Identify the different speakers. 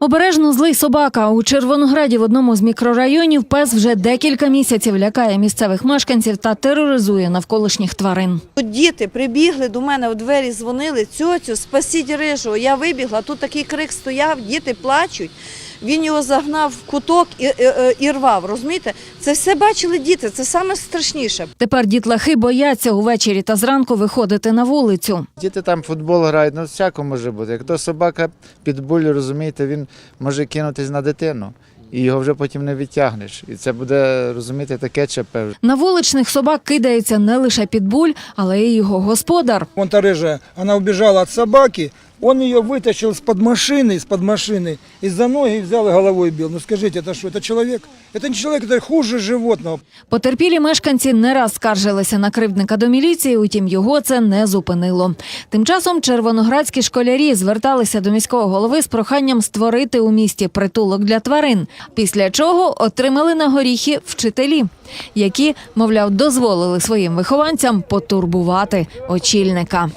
Speaker 1: Обережно злий собака у Червонограді в одному з мікрорайонів пес вже декілька місяців лякає місцевих мешканців та тероризує навколишніх тварин.
Speaker 2: Діти прибігли до мене у двері, дзвонили, цьоцю, спасіть рижу. Я вибігла, тут такий крик стояв, діти плачуть. Він його загнав в куток і, і, і, і рвав. Розумієте? Це все бачили діти, це саме страшніше.
Speaker 1: Тепер дітлахи бояться увечері та зранку виходити на вулицю.
Speaker 3: Діти там футбол грають, ну всяко може бути. Як то собака підбуль, розумієте, він може кинутись на дитину. І його вже потім не відтягнеш. І це буде, розумієте, таке ЧП.
Speaker 1: На вуличних собак кидається не лише підбуль, але й його господар.
Speaker 4: Вон та рыжая, она убежала от собаки, он ее вытащил из-под машины, из-под машины, из-за ноги взял и головой бил. Ну скажите, это что, это человек? Это не человек, это хуже животного.
Speaker 1: Потерпілі мешканці не раз скаржилися на кривдника до міліції, утім його це не зупинило. Тим часом червоноградські школярі зверталися до міського голови з проханням створити у місті притулок для тварин, після чого отримали на горіхи вчителі, які, мовляв, дозволили своїм вихованцям потурбувати очільника.